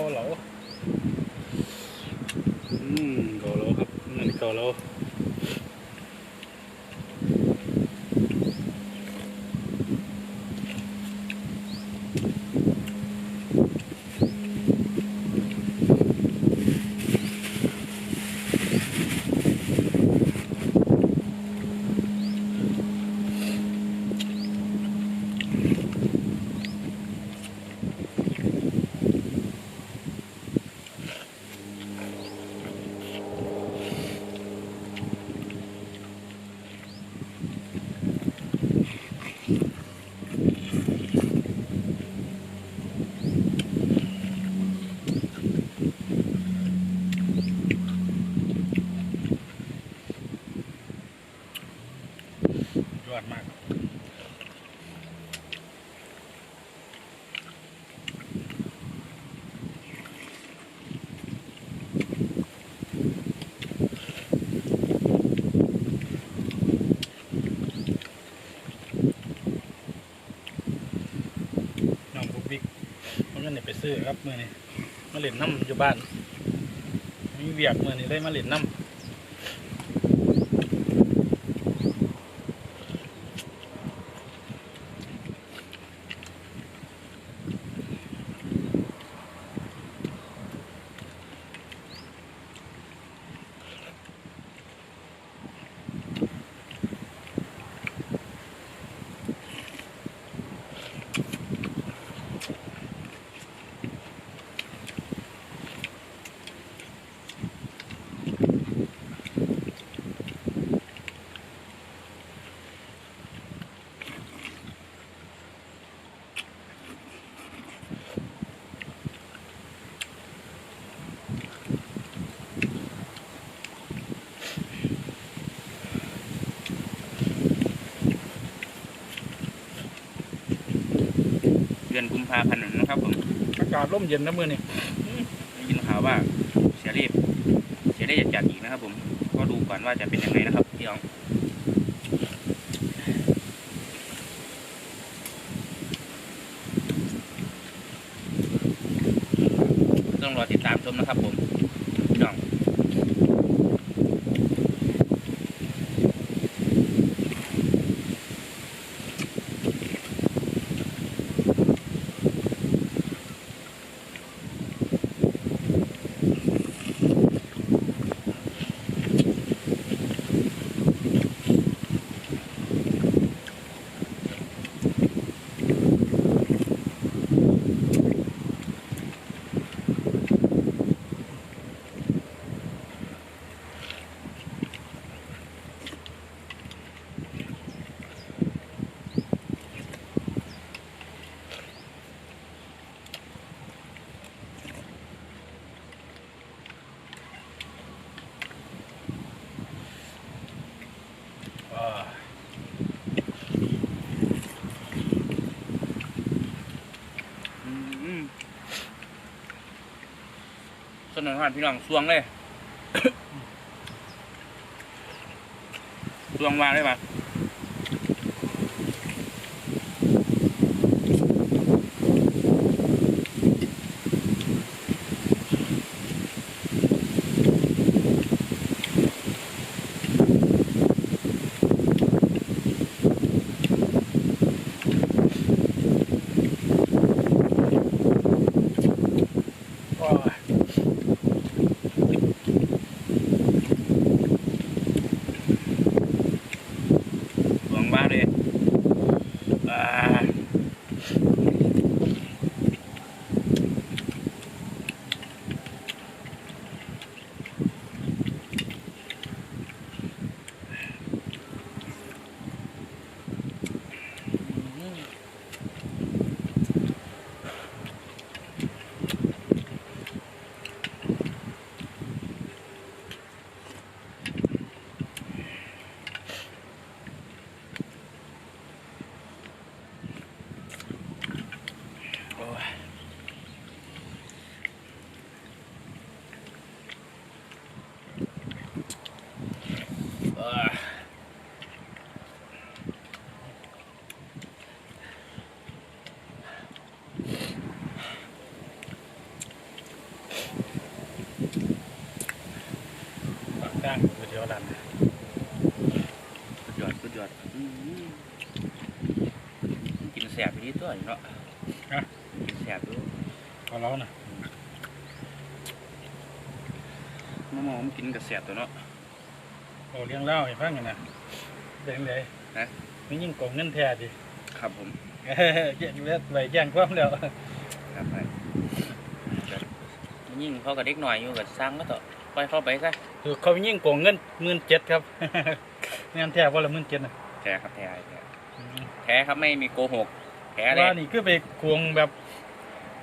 าเหลาอืมเกาเหลาครับนั่นเกาเหลา ยอดมากน้องบุ๊กบิ๊กมันก็เนี่ยไป ซื้อครับมือนี้มาเล่นน้ำอยู่บ้านมีเวียกมือนี้เลยมาเล่นน้ำ อนกุมภาพันธ์นะครับผมอากาศร่มเย็นนะมือนี้ได้ยินข่าวว่าเสียเรียบเสียเรียบจะจัดอีกนะครับผมก็ดูก่อนว่าจะเป็นยังไงนะครับพี่น้องต้องรอติดตามชมนะครับผม สนุนหานพี่น้องสวงเลย สวงวางได้ปะสวงวางเลยอ่าโอ้ยอ่าานเนี่ย สุดยอดสุดยอดอืมกินแส บไปที่ตัวนี่เนาะกินแสบดูพอแล้วนะมะม่วงผมกินกับแสบตัวเนาะ โอ้เลี้ยงเล่าให้ฟังกันนะเด็กเลยนะไม่ยิ่งโกงเงินแท้ดิครับผมเอ้ยเยอะไปแย่งความแล้วครับไปยิ่งเขากับเด็กหน่อยอยู่กับสร้างก็ต่อปล่อยเข้าไปซะคือเขายิ่งโกงเงินหมื่นเจ็ดครับ งานแท้ว่าละหมื่นเจ็ดนะแท้ครับแท้แท้ แท้ครับไม่มีโกหก แท้เลยว่านี่คือไปโกงแบบ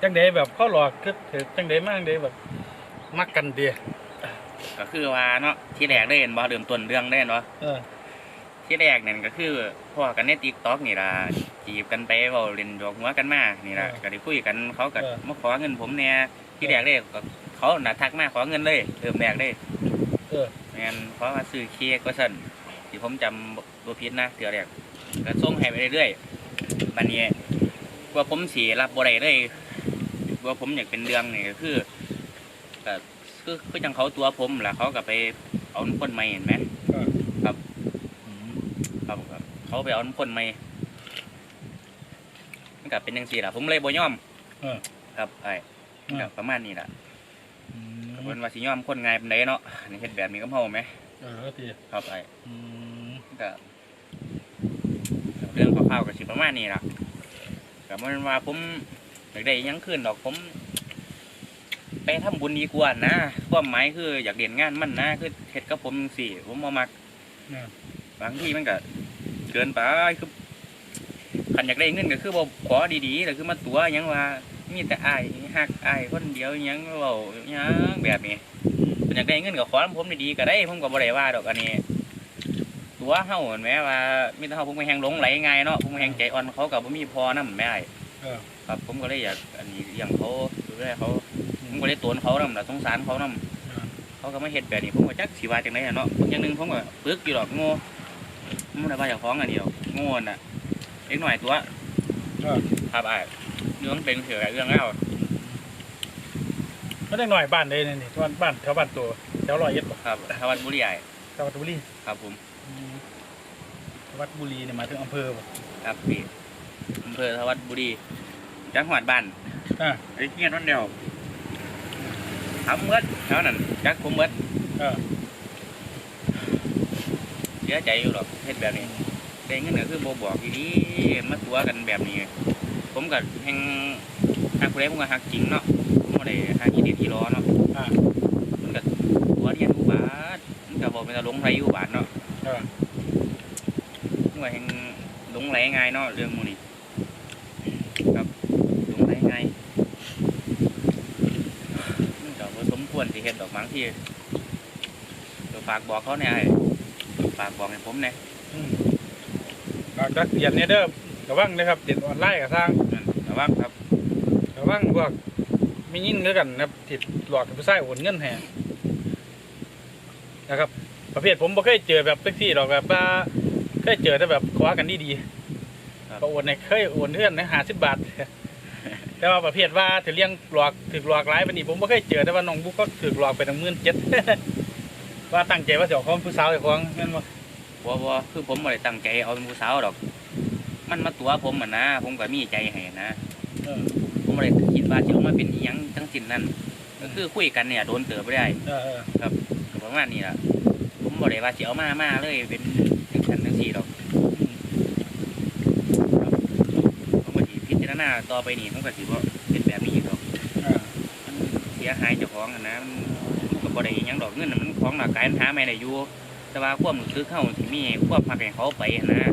จังใดแบบเข้าหลอกคือถือจังใดมากเดแบบมักกันเดียก็คือว่าเนาะที่แรกได้เห็นบ่เดิมต้นเรื่องได้เนาะเออที่แรกนั่นก็คือพ่อกันในติ๊กต็อกนี่ล่ะจีบกันไปเว้าเล่นดอกหัวกันมานี่ล่ะก็ได้คุยกันเขาก็มาขอเงินผมเนี่ยที่แรกเลยก็เขาน่ะทักมาขอเงินเลยเริ่มแรกเลยเออแม่นเพราะว่าซื้อเค้กก็สั่นที่ผมจำบ่ผิดนะเทื่อแรกก็ส่งให้ไปเรื่อยๆ บัดนี้กว่าผมสิรับบ่ได้เลยกว่าผมอยากเป็นเรื่องนี่ก็คือก็คือคือจังเขาตัวผมล่ะเขาก็ไปเอาคนใหม่เห็นไหมอืมครับครับ เขาไปเอาคนใหม่มันก็เป็นจังซี่ล่ะ ผมเลยบ่ยอมเออ ครับไอ้อืมก็ประมาณนี้ล่ะอืมเพิ่นว่าสิยอมคนง่ายปานใดเนาะนี่เฮ็ดแบบนี้กับเฮาไหมเออก็ดีครับไอ้อืมก็ เรื่องคร่าวๆก็สิประมาณนี้ล่ะก็บ่แมันว่าผมอยากได้หยังขึ้นดอกผมไปทำบุญดีกว่านะความหมายคืออยากเรียนงานมันนะคือเฮ็ดกับผมจังซี่ผมบ่มักเนี่ยบางทีมันก็เกินไปคือขันอยากได้เงินก็คือบ่ขอดีๆแต่คือมาตัวหยังว่ามีแต่อายหักอายคนเดียวหยังเว้าหยังแบบนี้ขันอยากได้เงินก็ขอนำผมดีๆก็ได้ผมก็บ่ได้ว่าดอกอันนี้ ตัวเฮาเห็นไหมว่ามีแต่เฮาผมก็แฮงหลงไหลง่ายเนาะผมก็แฮงใจอ่อนเขาก็บ่มีพอนำแม่อ้ายเออครับผมก็เลยอยากอันนี้เลี้ยงเขาดูแลเขาผมก็เลยตวนเขานำล่ะสงสารเขานำเขาก็ไม่เห็ดแบบนี้ผมก็จักสีว่าจังไดอะเนาะอย่างหนึงผมก็ปึกอยู่ดอกโง่ผมไม่ได้ว่าเจ้าของอันนี้หรอกโง่น่ะเล็กหน่อยตัวเออครับอ้ายเรื่องเป็นเถื่อเรื่องเล่าไม่ได้หน่อยบ้านเลยนี่นี่บ้านบ้านแถวบ้านตัวแถวร้อยเอ็ดบ่ครับทวัดบุรีใหญ่แถววัดบุรีครับผมอืม วัดบุรีเนี่ยหมายถึงอำเภอบ่ครับพี่อำเภอทวัดบุรีจังหวัดบ้านอ่าไอ้เงี้ยนั่นเดียวทำเมื่อเท่านั้นจักผมเมื่อเออเสียใจอยู่หรอกเฮ็ดแบบนี้ได้เงินก็คือโบบอกดีๆมาตัวกันแบบนี้ ผมกับแห่งหักผู้ใดผมก็หักจริงเนาะผมบ่ได้หักขี้ดินขี้ล้อเนาะอ่ามันก็หัวเรียนอุบาทมันก็บอกเป็นตาหลงไรอุบาทเนาะ เออมันก็แห่งหลงไหลง่ายเนาะเรื่องหมูนี่ครับหลงไหลง่ายมันก็บ่สมควรสิเฮ็ดดอกบางทีเดี๋ยวฝากบอกเขาเนี่ยไอ้ฝากบอกให้ผมเนี่ยอืมฝากดักเรียนเนี่ยเด้อระวังนะครับเรียนออนไลน์กับทางนั่นระวังครับระวังพวกไม่ยินด้วยกันนะครับติดหลอกผู้ชายโอนเงินแห่นะครับ ประเภทผมบ่เคยเจอแบบทุกที่หรอกแบบว่าเค ยเจอแต่แบบขอกันดีดีๆก็โอนในเคยโอนเพื่อนนะหาสิบบาท แต่ว่าประเภทว่าถือเลี้ยงหลอกถือหลอกหลายปานนี้ผมบ่เคยเจอแต่ว่าน้องบุ๊กก็ถือหลอกไปตั้งหมื่นเจ็ดว่าตั้งใจว่าจะเอาของผู้สาวไอ้ของนั่นว่าบ่บ่คือผมบ่ได้ตั้งใจเอาเป็นผู้สาวดอก มันมาตัวผมอะนะ ผมก็มีใจให้นะเออผมบ่ได้คิดว่าจะเอามาเป็นอิหยังทั้งสิ้นนั่นก็คือคุยกันเนี่ยโดนเติบไปได้เออเออก็ประมาณนี้ล่ะผม บ่ได้ว่าสิเอามามาเลยเป็นจังซั่นจังซี่ดอกอืมผมก็สิพิจารณาต่อไปนี่ผมก็สิบ่เป็นแบบนี้อีกดอกเสียหายเจ้าของอะนะมันมันก็บ่ได้อิหยังดอกเงินน่ะมันของหลักกายมันหาไม่ได้อยู่แต่ว่าความรู้สึกเฮาที่มีความพักให้เขาไปนะ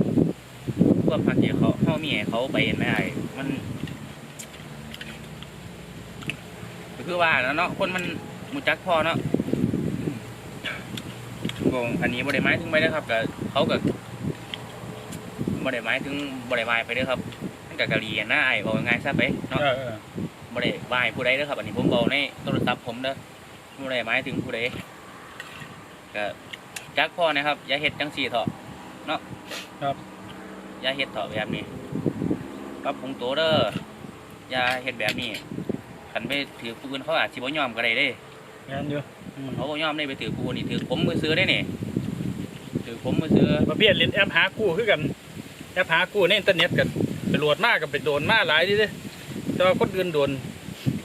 ความพักที่เขาเฮามีให้เขาไปนะไอ้มันก็คือว่าแล้วเนาะคนมันมูจักพอเนาะ ก็อันนี้บ่ได้หมายถึงไปนะครับก็เขาก็บ่ได้หมายถึงบ่ได้วายไปเด้อครับมันก็กะลีนะไอ้บอกง่ายๆซะไปเนาะเออเออบ่ได้วายผู้ใดเด้อครับ อันนี้ผมบอกในโทรศัพท์ผมเด้อบ่ได้หมายถึงผู้ใดก็จักพ่อนะครับอย่าเฮ็ดจังซี่เถอะเนาะครับอย่าเฮ็ดเถอะแบบนี้ปรับปรุงตัวเด้ออย่าเฮ็ดแบบนี้คันไปถือผู้อื่นเขาอาจสิบ่ยอมก็ได้เด้งานอยู่อืม เขาบ่ยอมได้ไปถือผู้อื่นนี่ถือผมมือซื้อได้นี่ถือผมมาซื้อประเภทเล่นแอปหากู้คือกันแอปหากู้ในอินเทอร์เน็ตกันไปโหลดมากกับไปโดนมาหลายดิเด้แต่ว่าคนอื่นโดน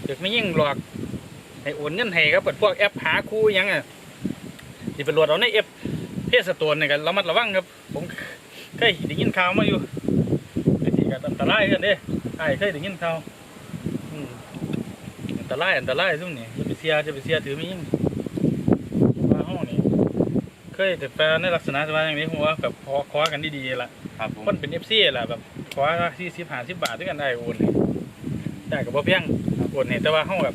เด็กไม่ยิ่งหลอกให้โอนเงินให้ครับเปิดพวกแอปหาคู่หยังอะที่ไปโหลดเอาในแอปเพจสตวนนี่กันระมัดระวังครับ ผมเคยได้ยินข่าวมาอยู่ไอ้ที่กันอันตรายกันเด้ไอ้เคยได้ยินข่าวอืมอันตรายอันตรายซุ่มนี่จะไปเสียจะไปเสียถือไม่ยิ่งว่าห้องนี่ เคยแต่แปลในลักษณะว่าอย่างนี้ผมว่าแบบขอขอกันดีๆล่ะครับผมคนเป็นเอฟซีแหละแบบขอที่สิบห้าสิบบาทด้วยกันได้โอนเลยได้กับพ่เพียงโอนเนี่ยแต่ว่าเขาแบบ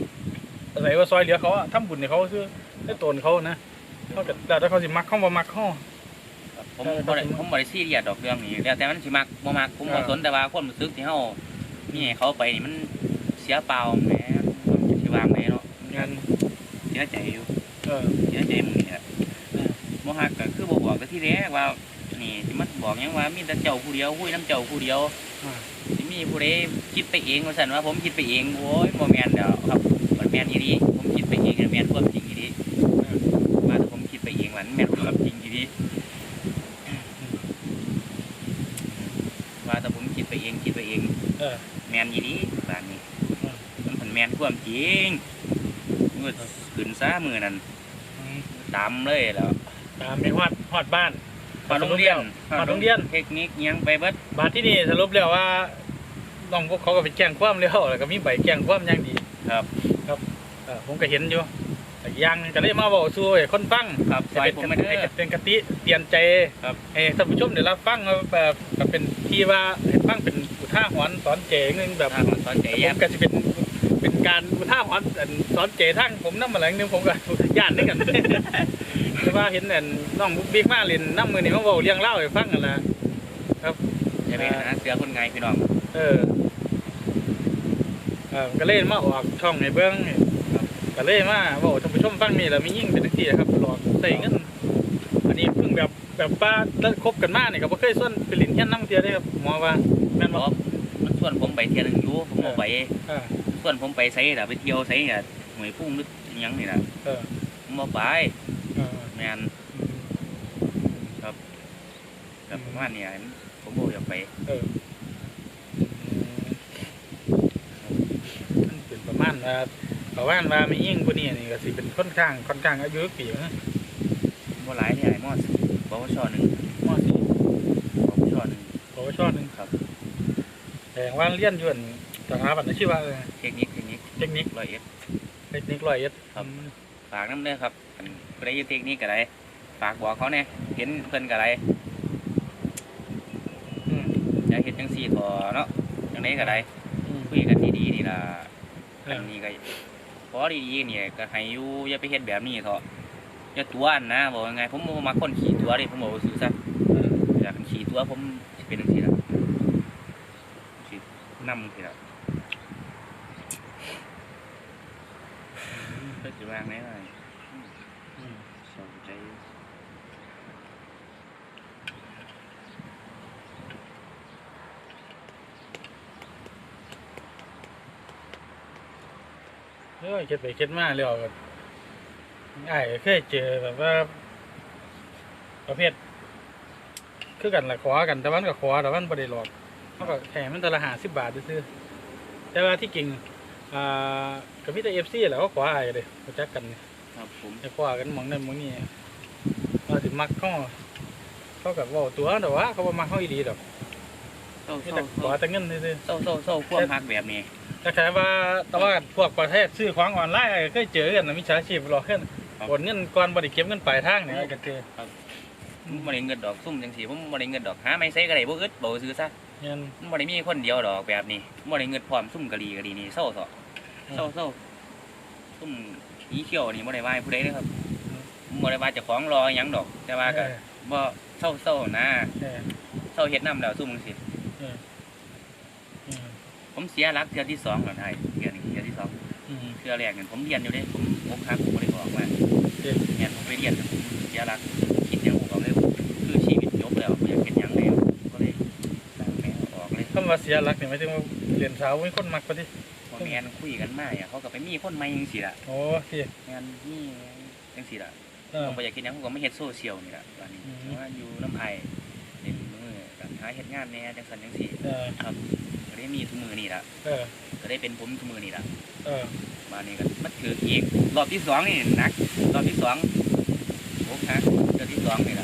อาศัยว่าซอยเหลือเขาอะทำบุญในเขาคือได้ตนเขานะเขาแต่แต่ถ้าเขาสิมักเขาบ่มักเขาครับผมเออบ่ได้ผมบ่ได้ซีเรียสดอกเรื่องนี้แล้วแต่มันสิมักบ่มักผมบ่เออสนแต่ว่าความรู้สึกที่เฮานี่ให้เขาไปนี่มันเสียเปล่าแหมมันสิวางไดเนาะงานเสียใจอยู่เออเสียใจมึงนี่แหละ บ่ฮักก็คือบ่บอกแต่ที่แรกว่า นี่สิมาบอกหยังว่ามีแต่เจ้าผู้เดียวคุยน้ำเจ้าผู้เดียวอ่า สิมีผู้ใดคิดไปเองว่าซั่นว่าผมคิดไปเองโอ้ยบ่แม่นเด้อครับมันแม่นอีหลีผมคิดไปเองมันแม่นความจริงอีหลีว่าแต่ผมคิดไปเองมันแม่นความจริงอีหลีว่าแต่ผมคิดไปเองคิดไปเอง เออ แม่นอีหลีบาดนี้ อืม มันเพิ่นแม่นความจริงมือขึ้นซะมือนั้นอืมตามเลยแล้ว ตามไปฮอดฮอดบ้านมาโรงเรียนมาโรงเรียนเทคนิคอิหยังไปเบิดบาทที่นี่สรุปแล้วว่าน้องพวกเขาก็ไปแจ้งความแล้วแล้วก็มีใบแจ้งความอย่างดีครับเออผมก็เห็นอยู่แต่อีกอย่างหนึ่งก็เลยมาบอกสู้ให้คนฟังครับซอยผมไม่ได้ให้เป็นกติเตือนใจครับให้ท่านผู้ชมได้รับฟังว่าแบบก็เป็นที่ว่าให้ฟังเป็นอุทาหรณ์สอนเจนึงแบบถ้ามันสอนใจผแย่มก็จะเป็นเป็น การอุทาหรณ์อันสอนเจทั้งผมน้ำมาหลังนึงผมก็ย่านนึงกันแต่ว่าเห็นอันน้องบุ๊กบิ๊กมาเล่นน้ำมือนี่มาบอกเรื่องเล่าให้ฟังกันละจะไปหาเสือคนไงพี่น้อง เออเออก็เลยมาออกช่องในเบื้องนี่ก็เลยมาบอกท่านผู้ชมฟังนี่แหละมียิ่งเป็นทั้งที่ครับหลอกใส่เงินอันนี้เพิ่งแบบแบบป้าแล้วคบกันมาเนี่ยก็บ่เคยส่วนไปเลินเฮียนน้ำเทียได้ครับหมอว่าแม่นเพบ่ราะมันส่ วนผมไปเที่ยวหนึงอยู่ผมบ่ไปเออส่วนผมไปไสน่ะไปเที่ยวไสน่ะหวยพุ่งนึกอิหยังนี่น่ะเออผมบ่ไปเออแม่นกับประมาณเนี้ผมบ่อยากไปเออมันเป็นประมาณว่าประมาณว่ามียิ่งกว่านี้นี่ก็สิเป็นค่อนข้างค่อนข้างอายุปีนะบ่หลายเท่าไหร่มอสปวชหนึ่งมสี่ปวชหนึ่งปวชหนึ่งครับ แต่ว่าเรียนอยู่อันสถาบันอาชีวะเออเทคนิคเทคนิคเทคนิคร้อยเอ็ด เทคนิคร้อยเอ็ดครับ ฝากน้ำเด้อครับอันผู้ใดอยู่เทคนิคก็ได้ฝากบอกเขาแน่เห็นเพิ่นก็ได้อืมอย่าเฮ็ดจังซี่ถอเนาะจังไดก็ได้อืมคุยกันดีๆนี่ล่ะเออัอนนี้ก็พอดีๆนี่ก็ให้อยู่อย่าไปเฮ็ดแบบนี้เถอะอย่าตัวอันนะบอกยังไงผมบ่มักคนขี้ตัวดิผมบอกว่าซื่อซะเอออยากให้ขี่ตัวผมสิเป็นจังซี่ล่ะสิ น้ำสิล่ะเพิ่นสิวางได้ไหมอืมสนใจเออเคิดไปเคิดมาแล้วก็ไอ้เคยเจอแบบว่า ประเภท คือกันละขอกันแต่วันก็ขอแต่วันบ่ได้หลอก เขาก็แถมมันแต่ละหาสิบบาทซื่อๆแต่ว่าที่จริงอ่าก็มีแต่เอฟซีแหละเขาขอไอ้ายเลยรู้จักกันนี่ครับผมไอ้ขอกันหมองนั่นหมองนี่ว่าสิมักเขาเขากับว่าตัวแต่ว่าเขาบ่มักเขาอีดีดอกเศร้ามีเศร้าแต่ขอแต่เงินซื่อๆเศร้าเศร้าเศร้าความหักแบบนี้แต่แค่ว่าแต่ว่าพวกประเทศซื้อของออนไลน์เคยเจอกันนะมิจฉาชีพหลอกขึ้นกดเงินก่อนบริเก็บเงินปลายทางเนี่ยก็เจอผมบ่ได้เงินดอกซุ่มจังซี่ผมบ่ได้เงินดอกหาไม่ใส่ก็ได้บ่อึดบ่ซื้อซะเงินผมบ่ได้มีคนเดียวดอกแบบนี้ผมบ่ได้เงินพร้อมซุ่มกะลีกะลีนี่เศร้าเศร้าเศร้าเศร้าซุ่มอีเขียวนี่บ่ได้ว่าให้ผู้ใดเด้อครับผมบ่ได้ว่าเจ้าของรอหยังดอก แต่ว่าก็บ่เศร้าเศร้านะเออเศร้าเฮ็ดน้ำแล้วซุ่มจังซี่อืมผมเสียหลักเทื่อที่สองแล้วได้เทื่อนี้เทื่อที่สองอืม เทื่อแรกนั่นผมเรียนอยู่เด้ผมอกหักผมบ่ได้ออกมาเออ เนี่ยผมไปเรียนผมเสียหลักคิดหยังผมก็เลยคือชีวิตจบแล้วบ่อยากำว่าเสียหลักเนี่ยหมายถึงว่าเรียนสาวมีคนมักปะที่พอแม่นคุยกันมาอะเขาก็ไปมีคนใหม่จังซี่ล่ะโอ้ที่แม่นนี่จังซี่ล่ะเอเออผมบ่อยากกินหยังผมก็ไม่เฮ็ดโซเชียลนี่ล่ะตอนนี้อืมเพราะว่าอยู่น้ำไผ่เล่นมือกับหาเฮ็ดงานแหน่จังซั่นจังซี่เออครับก็ได้มีทุกมือนี่ล่ะเออก็ได้เป็นผมทุกมือนี่ล่ะเออมานี่ก็มันถืออีกรอบที่สองนี่หนักรอบที่สองโอ้ฮะรอบที่สองนี่ล่ะ